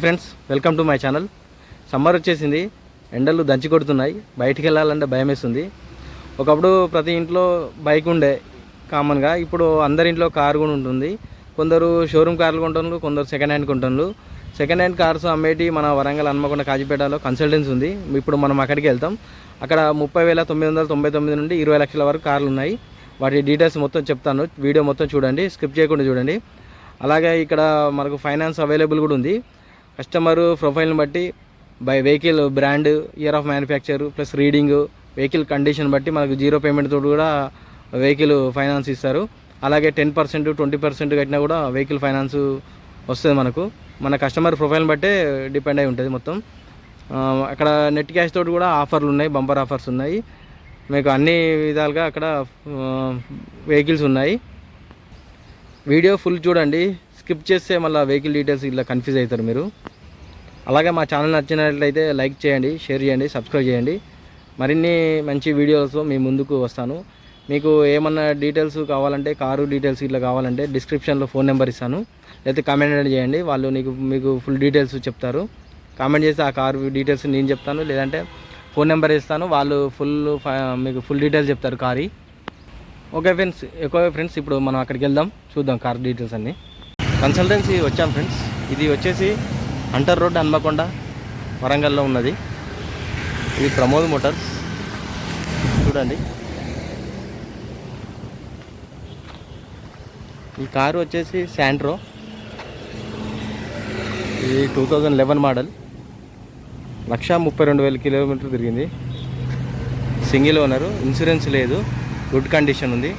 Hi friends welcome to my channel. Summer వచ్చేసింది ఎండలు దంచి కొడుతున్నాయి బయటికి వెళ్ళాలంటే భయం వేస్తుంది ఒకప్పుడు ప్రతి ఇంట్లో బైక్ ఉండే కామన్గా. ఇప్పుడు అందరి ఇంట్లో కారు కూడా ఉంటుంది. కొందరు షోరూమ్ కార్లు కొంటున్నారు కొందరు సెకండ్ హ్యాండ్ కొంటున్నారు. సెకండ్ హ్యాండ్ కార్స్ అమ్మేటి మన వరంగల్ హన్మకొండ కాజీపేటలో కన్సల్టెన్సీ ఉంది. ఇప్పుడు మనం అక్కడికి వెళ్తాం. అక్కడ ముప్పై వేల తొమ్మిది వందల తొంభై తొమ్మిది నుండి ఇరవై లక్షల వరకు కార్లు ఉన్నాయి. వాటి డీటెయిల్స్ మొత్తం చెప్తాను. వీడియో మొత్తం చూడండి స్కిప్ చేయకుండా చూడండి. అలాగే ఇక్కడ మనకు ఫైనాన్స్ అవైలబుల్ కూడా ఉంది. కస్టమర్ ప్రొఫైల్ని బట్టి by vehicle brand year of manufacture plus reading vehicle condition బట్టి మనకు జీరో పేమెంట్ తోటి కూడా వెహికల్ ఫైనాన్స్ ఇస్తారు. అలాగే టెన్ పర్సెంట్ ట్వంటీ పర్సెంట్ కట్టినా కూడా వెహికల్ ఫైనాన్స్ వస్తుంది మనకు. మన కస్టమర్ ప్రొఫైల్ని బట్టే డిపెండ్ అయి ఉంటుంది మొత్తం. అక్కడ నెట్ క్యాష్ తోటి కూడా ఆఫర్లు ఉన్నాయి బంపర్ ఆఫర్స్ ఉన్నాయి. మీకు అన్ని విధాలుగా అక్కడ వెహికల్స్ ఉన్నాయి. వీడియో ఫుల్ చూడండి. స్కిప్ చేస్తే మళ్ళీ వెహికల్ డీటెయిల్స్ ఇలా కన్ఫ్యూజ్ అవుతారు మీరు. అలాగే మా ఛానల్ నచ్చినట్లయితే లైక్ చేయండి షేర్ చేయండి సబ్స్క్రైబ్ చేయండి. మరిన్ని మంచి వీడియోస్ మీ ముందుకు వస్తాను. మీకు ఏమన్నా డీటెయిల్స్ కావాలంటే కారు డీటెయిల్స్ ఇట్లా కావాలంటే డిస్క్రిప్షన్లో ఫోన్ నెంబర్ ఇస్తాను. లేకపోతే కామెంట్ చేయండి వాళ్ళు నీకు మీకు ఫుల్ డీటెయిల్స్ చెప్తారు. కామెంట్ చేసి ఆ కారు డీటెయిల్స్ నేను చెప్తాను లేదంటే ఫోన్ నెంబర్ ఇస్తాను. వాళ్ళు ఫుల్ మీకు ఫుల్ డీటెయిల్స్ చెప్తారు కారీ. ఓకే ఫ్రెండ్స్ ఎక్కువ ఫ్రెండ్స్ ఇప్పుడు మనం అక్కడికి వెళ్దాం. చూద్దాం కార్ డీటెయిల్స్ అన్ని. కన్సల్టెన్సీ వచ్చాం ఫ్రెండ్స్. ఇది వచ్చేసి హంటర్ రోడ్ హన్మకొండ వరంగల్లో ఉన్నది. ఇది ప్రమోద్ మోటార్స్. చూడండి. ఈ కారు వచ్చేసి శాంట్రో. ఇది two thousand eleven model. Lakh ముప్పై రెండు వేల కిలోమీటర్ తిరిగింది. సింగిల్ ఓనరు ఇన్సూరెన్స్ లేదు గుడ్ కండిషన్ ఉంది.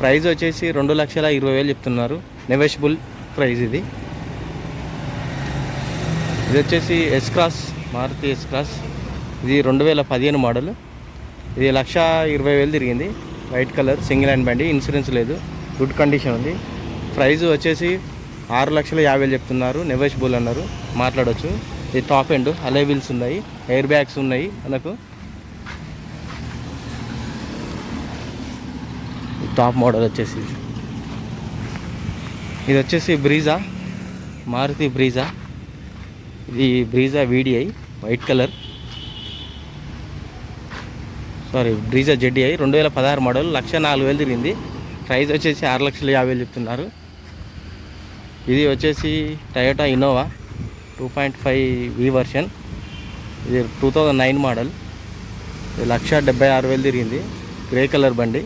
ప్రైస్ వచ్చేసి రెండు లక్షల ఇరవై వేలు చెప్తున్నారు. నెవెషబుల్ ప్రైజ్ ఇది. ఇది వచ్చేసి S cross Maruti S cross ఇది రెండు వేల పదిహేను మోడల్. ఇది లక్ష ఇరవై వేలు తిరిగింది. వైట్ కలర్ సింగిల్ హ్యాండ్ బండి ఇన్సూరెన్స్ లేదు. గుడ్ కండిషన్ ఉంది. ప్రైజ్ వచ్చేసి ఆరు లక్షల యాభై వేలు చెప్తున్నారు. నెవెషబుల్ అన్నారు. మాట్లాడవచ్చు ఇది టాప్ ఎండ్ అలే వీల్స్ ఉన్నాయి. ఎయిర్ బ్యాగ్స్ ఉన్నాయి మనకు. టాప్ మోడల్ వచ్చేసి ఇది. వచ్చేసి బ్రీజా మారుతి బ్రీజా. ఇది Brezza VDI white colour. Sorry Brezza ZDI రెండు వేల పదహారు మోడల్ లక్ష నాలుగు వేలు తిరిగింది. ప్రైస్ వచ్చేసి ఆరు లక్షల యాభై వేలు చెప్తున్నారు. ఇది వచ్చేసి Toyota Innova two point five V version. ఇది టూ థౌజండ్ నైన్ మోడల్. ఇది లక్ష డెబ్బై ఆరు వేలు తిరిగింది. గ్రే కలర్ బండి.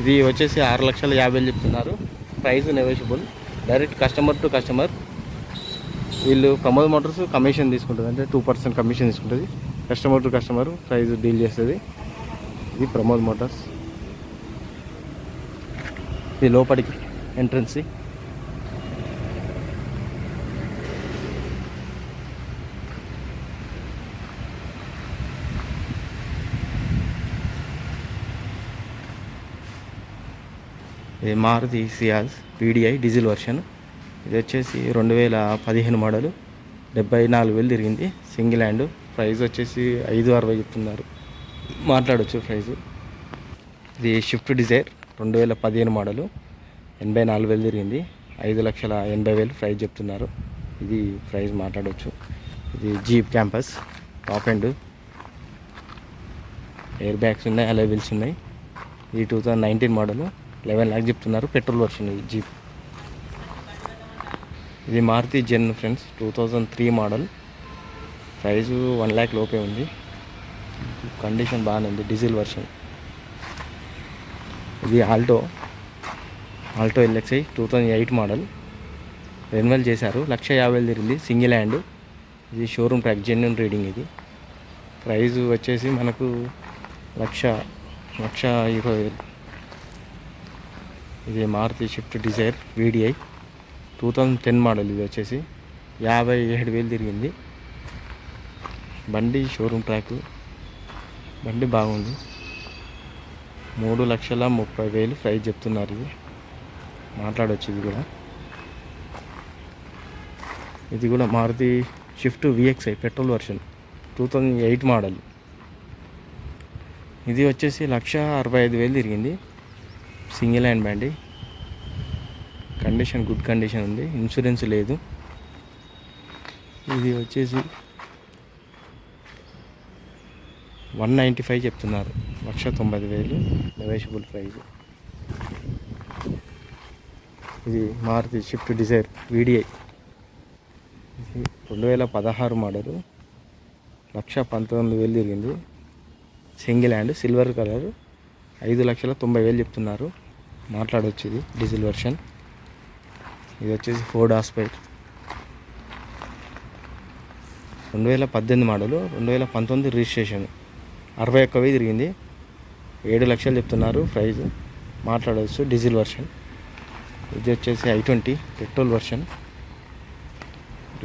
ఇది వచ్చేసి ఆరు లక్షల యాభై వేలు చెప్తున్నారు. Price negotiable direct customer to customer వీళ్ళు ప్రమోద్ మోటార్స్ కమిషన్ తీసుకుంటుంది. అంటే టూ పర్సెంట్ కమిషన్ తీసుకుంటుంది. Customer to customer price deal చేస్తుంది. ఇది ప్రమోద్ మోటార్స్. ఇది లోపలికి ఎంట్రన్సీ ఇది Maruti Ciaz PDI diesel version. ఇది వచ్చేసి రెండు వేల పదిహేను మోడలు. డెబ్బై నాలుగు వేలు తిరిగింది. Single hand. ప్రైస్ వచ్చేసి ఐదు అరవై చెప్తున్నారు. మాట్లాడవచ్చు ప్రైజు ఇది షిఫ్ట్ డిజైర్ రెండు వేల పదిహేను మోడలు. ఎనభై నాలుగు వేలు తిరిగింది. ఐదు లక్షల ఎనభై వేలు ప్రైస్ చెప్తున్నారు. ఇది ప్రైస్ మాట్లాడవచ్చు ఇది Jeep Compass. Top end air bags ఉన్నాయి అలై ఉన్నాయి. ఇది two thousand nineteen model. Eleven lakh చెప్తున్నారు పెట్రోల్ వర్షన్ ఇది జీప్ ఇది Maruti Zen friends two thousand three model price one lakh లోపే ఉంది. కండిషన్ బాగానే ఉంది డీజిల్ వర్షన్ ఇది Alto Alto LXI two thousand eight model renewal చేశారు లక్ష యాభై వేలు తిరిగింది సింగిల్ హ్యాండ్ ఇది షోరూమ్ ట్రాక్ జెన్యున్ రీడింగ్ ఇది. ప్రైజు వచ్చేసి మనకు లక్ష లక్ష ఇరవై ఇది Maruti Swift Dzire VDI two thousand ten model ఇది వచ్చేసి. యాభై ఏడు వేలు తిరిగింది. బండి షోరూమ్ ట్రాక్ బండి బాగుంది. మూడు లక్షల ముప్పై వేలు ప్రైస్ చెప్తున్నారు ఇది. మాట్లాడవచ్చు ఇది కూడా. ఇది కూడా Maruti Swift VXI petrol version. Two thousand eight model ఇది వచ్చేసి లక్ష అరవై ఐదు వేలు తిరిగింది. సింగిల్ హ్యాండ్ బండి కండిషన్ గుడ్ కండిషన్ ఉంది. ఇన్సూరెన్స్ లేదు. ఇది వచ్చేసి వన్ నైంటీ ఫైవ్ చెప్తున్నారు. లక్ష తొంభై వేలు నెవేషబుల్ ప్రైజ్ ఇది మారుతి షిఫ్ట్ డిజైర్ వీడిఐ ఇది రెండు వేల పదహారు మోడలు. లక్ష పంతొమ్మిది వేలు తిరిగింది. Single hand silver colour. ఐదు లక్షల తొంభై వేలు చెప్తున్నారు. మాట్లాడవచ్చు ఇది డీజిల్ వెర్షన్ ఇది వచ్చేసి ఫోర్డ్ ఆస్పైట్ రెండు వేల పద్దెనిమిది మోడలు రెండు వేల పంతొమ్మిది రిజిస్ట్రేషన్ అరవై ఒక్క వెయ్యి తిరిగింది. ఏడు లక్షలు చెప్తున్నారు ప్రైజ్ మాట్లాడవచ్చు డీజిల్ వర్షన్ ఇది వచ్చేసి ఐ ట్వంటీ పెట్రోల్ వర్షన్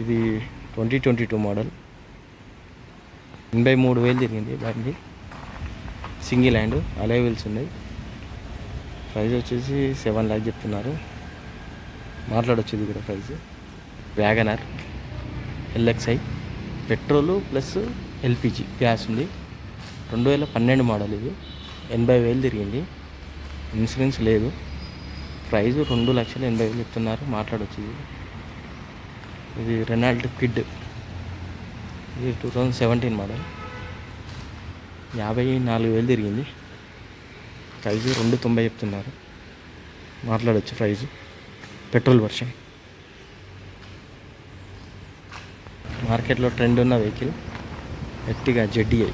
ఇది ట్వంటీ ట్వంటీ టూ మోడల్. ఎనభై మూడు వేలు తిరిగింది బండి. సింగిల్ హ్యాండ్ అలై వీల్స్ ఉన్నాయి. ప్రైస్ వచ్చేసి సెవెన్ ల్యాక్ చెప్తున్నారు. మాట్లాడొచ్చు ఇది కూడా price. WagonR LXI petrol plus LPG gas ఉంది. రెండు వేల పన్నెండు మోడల్ ఇది. ఎనభై వేలు తిరిగింది. ఇన్సూరెన్స్ లేదు. ప్రైస్ రెండు లక్షల ఎనభై వేలు చెప్తున్నారు. మాట్లాడొచ్చు ఇది ఇది రెనాల్ట్ కిడ్ ఇది టూ థౌజండ్ సెవెంటీన్ మోడల్. యాభై నాలుగు వేలు తిరిగింది. ప్రైజు రెండు తొంభై చెప్తున్నారు. మాట్లాడచ్చు ప్రైజు. పెట్రోల్ వర్షన్ మార్కెట్లో ట్రెండ్ ఉన్న వెహికల్ ఎట్టిగా జెడ్డీఐ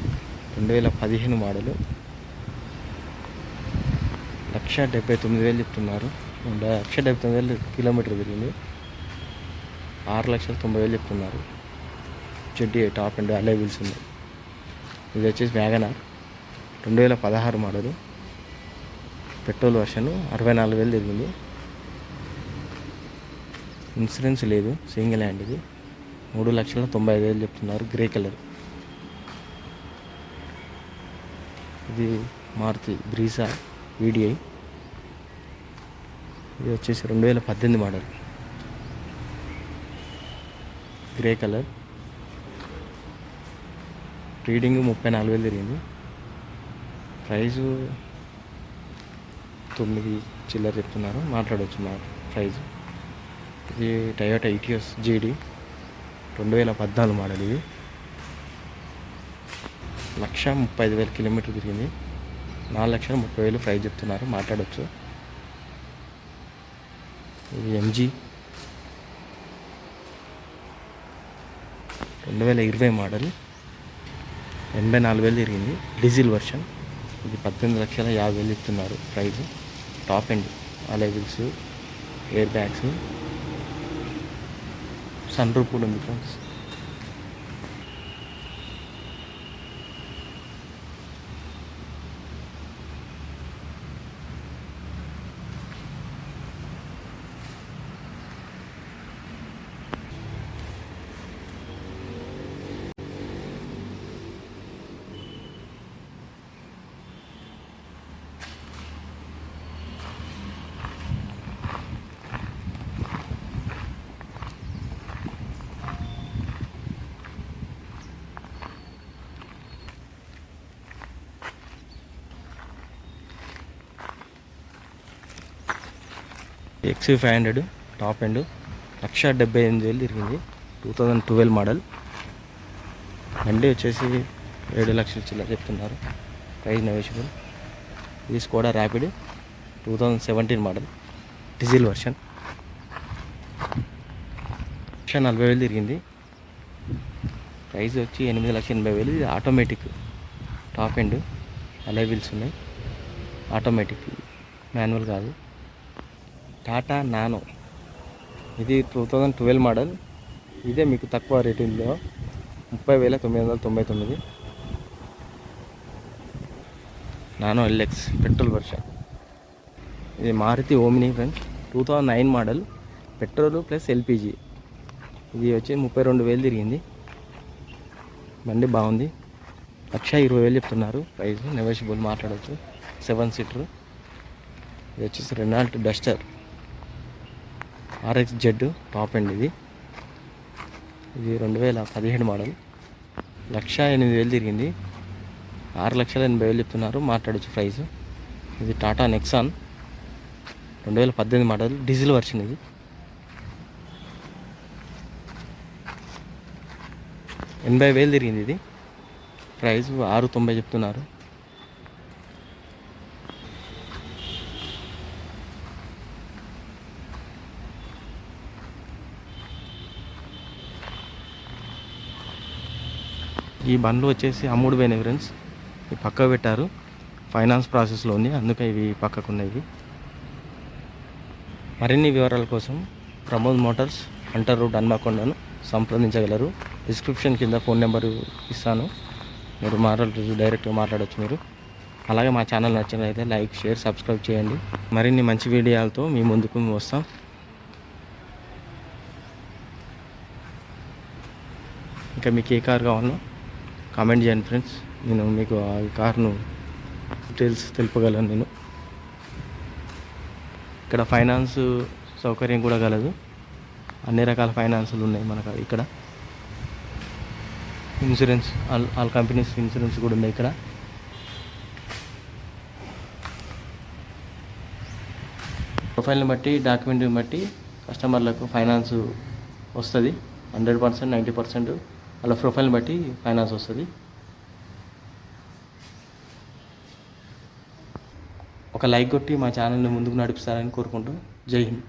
రెండు వేల పదిహేను మోడలు. లక్ష డెబ్బై తొమ్మిది వేలు చెప్తున్నారు. లక్ష డెబ్బై తొమ్మిది వేలు కిలోమీటర్ తిరిగింది. ఆరు లక్షల తొంభై వేలు చెప్తున్నారు. ZDI top end alloy wheels ఉంది ఇది వచ్చేసి వ్యాగనార్ రెండు వేల పదహారు మోడలు పెట్రోల్ వర్షన్ అరవై నాలుగు వేలు తిరిగింది. ఇన్సూరెన్స్ లేదు సింగిల్ హ్యాండ్ ఇది. మూడు లక్షల తొంభై ఐదు వేలు చెప్తున్నారు గ్రే కలర్ ఇది మారుతి బ్రీజా వీడిఐ ఇది వచ్చేసి రెండు వేల పద్దెనిమిది మోడల్ గ్రే కలర్ రీడింగ్ ముప్పై నాలుగు వేలు తిరిగింది. ప్రైజు తొమ్మిది చిల్లర చెప్తున్నారు. మాట్లాడవచ్చు మా ప్రైజు. ఇది టయోటా ఐటీఎస్ జీడీ రెండు వేల పద్నాలుగు మోడల్ ఇది. లక్ష ముప్పై ఐదు వేల కిలోమీటర్ తిరిగింది. నాలుగు లక్షల ముప్పై వేలు ప్రైజ్ చెప్తున్నారు. మాట్లాడవచ్చు ఇది ఎంజీ. రెండు వేల ఇరవై మోడల్. ఎనభై నాలుగు వేలు తిరిగింది డీజిల్ వర్షన్. ఇది పద్దెనిమిది లక్షల యాభై వేలు చెప్తున్నారు price. Top end alloy wheels air bags. Sunroof కూడా ఉంది friends. X five hundred top end lakh డెబ్బై ఎనిమిది వేలు తిరిగింది. టూ థౌజండ్ ట్వెల్వ్ మోడల్ బండి వచ్చేసి ఏడు లక్షల చిల్లర చెప్తున్నారు. ప్రైజ్ నెగోషియబుల్ ఇది Skoda Rapid two thousand seventeen model diesel version lakh నలభై వేలు తిరిగింది. ప్రైస్ వచ్చి ఎనిమిది లక్షల ఎనభై వేలు. ఇది automatic top end alloy wheels ఉన్నాయి. ఆటోమేటిక్ మాన్యువల్ కాదు. టాటా నానో. ఇది టూ థౌజండ్ ట్వెల్వ్ మోడల్. ఇదే మీకు తక్కువ రేటింగ్లో ముప్పై వేల తొమ్మిది వందల తొంభై తొమ్మిది. Nano LX petrol version. ఇది Maruti Omni friends. Two thousand nine model. Petrol plus LPG. ఇది వచ్చి ముప్పై రెండు వేలు తిరిగింది. బండి బాగుంది. లక్ష ఇరవై వేలు చెప్తున్నారు. ప్రైస్ నెగోషియబుల్ మాట్లాడవచ్చు సెవెన్ సీటర్. ఇది వచ్చేసి Renault Duster. RX Z top end ఇది. ఇది రెండు వేల పదిహేడు మోడల్. లక్ష ఎనిమిది వేలు తిరిగింది. ఆరు లక్షల ఎనభై వేలు చెప్తున్నారు. మాట్లాడచ్చు ప్రైస్. ఇది టాటా నెక్సాన్. రెండు వేల పద్దెనిమిది మోడల్. డీజిల్ వర్షన్ ఇది. ఎనభై వేలు తిరిగింది ఇది. ప్రైస్ ఆరు తొంభై చెప్తున్నారు. ఈ బండ్లు వచ్చేసి అమ్ముడు పోయినాయి ఫ్రెండ్స్. ఇవి పక్క పెట్టారు. ఫైనాన్స్ ప్రాసెస్లో ఉంది అందుకే ఇవి పక్కకున్నవి. మరిన్ని వివరాల కోసం ప్రమోద్ మోటార్స్ అంటర్ రోడ్ హన్మకొండను సంప్రదించగలరు. డిస్క్రిప్షన్ కింద ఫోన్ నెంబర్ ఇస్తాను. మీరు మాట్లాడు డైరెక్ట్గా మాట్లాడవచ్చు మీరు. అలాగే మా ఛానల్ నచ్చినట్లయితే లైక్ షేర్ సబ్స్క్రైబ్ చేయండి. మరిన్ని మంచి వీడియోలతో మీ ముందుకు వస్తాం. ఇంకా మీకు ఏ కార్ కావాలో కామెంట్ చేయండి ఫ్రెండ్స్. నేను మీకు ఆ కార్ను డీటెయిల్స్ తెలుపగలను నేను. ఇక్కడ ఫైనాన్స్ సౌకర్యం కూడా కలదు. అన్ని రకాల ఫైనాన్సులు ఉన్నాయి మనకు ఇక్కడ. Insurance all all companies insurance కూడా ఉన్నాయి ఇక్కడ. ప్రొఫైల్ని బట్టి డాక్యుమెంట్ని బట్టి కస్టమర్లకు ఫైనాన్స్ వస్తుంది. హండ్రెడ్ పర్సెంట్ నైంటీ పర్సెంట్ వాళ్ళ ప్రొఫైల్ని బట్టి ఫైనాన్స్ వస్తుంది. ఒక లైక్ కొట్టి మా ఛానల్ని ముందుకు నడిపిస్తారని కోరుకుంటూ జై హింద్.